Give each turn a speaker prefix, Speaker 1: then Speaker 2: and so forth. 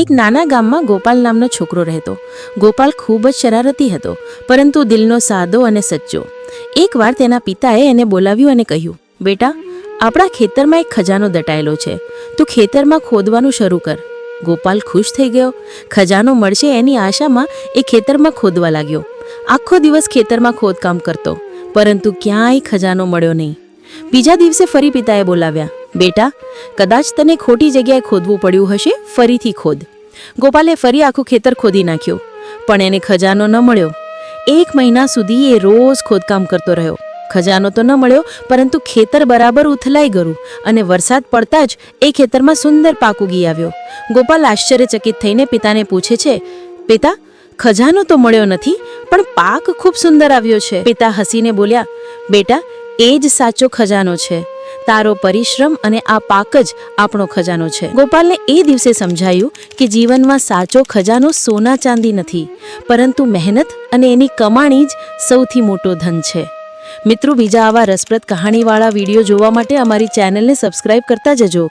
Speaker 1: એક નાના ગામમાં ગોપાલ નામનો છોકરો રહેતો. ગોપાલ ખૂબ જ શરારતી હતો, પરંતુ દિલનો સાદો અને સચ્ચો. એકવાર તેના પિતાએ એને બોલાવ્યું અને કહ્યું, બેટા, આપણા ખેતરમાં એક ખજાનો દટાયેલો છે. તું ખેતરમાં ખોદવાનું શરૂ કર. ગોપાલ ખુશ થઈ ગયો. ખજાનો મળશે એની આશામાં એ ખેતરમાં ખોદવા લાગ્યો. આખો દિવસ ખેતરમાં ખોદકામ કરતો, પરંતુ ક્યાંય ખજાનો મળ્યો નહીં. બીજા દિવસે ફરી પિતાએ બોલાવ્યા બેટા, કદાચ તને ખોટી જગ્યાએ ખોદવું પડ્યું હશે, ફરીથી ખોદ. ગોપાલે ફરી આખું ખેતર ખોદી નાખ્યું, પણ એને ખજાનો ન મળ્યો. એક મહિના સુધી એ રોજ ખોદકામ કરતો રહ્યો. ખજાનો તો ન મળ્યો, પરંતુ ખેતર બરાબર ઉથલાઈ ગયું અને વરસાદ પડતા જ એ ખેતરમાં સુંદર પાક ઉગી આવ્યો. ગોપાલ આશ્ચર્યચકિત થઈને પિતાને પૂછે છે પિતા ખજાનો તો મળ્યો નથી, પણ પાક ખૂબ સુંદર આવ્યો છે. પિતા હસીને બોલ્યા, બેટા, એ જ સાચો ખજાનો છે. તારો પરિશ્રમ અને આ પાક જ આપણો ખજાનો છે. ગોપાલને એ દિવસે સમજાયું કે જીવનમાં સાચો ખજાનો સોના ચાંદી નથી, પરંતુ મહેનત અને એની કમાણી જ સૌથી મોટો ધન છે. મિત્રો, બીજા આવા રસપ્રદ કહાણીવાળા વીડિયો જોવા માટે અમારી ચેનલને સબસ્ક્રાઇબ કરતા જજો.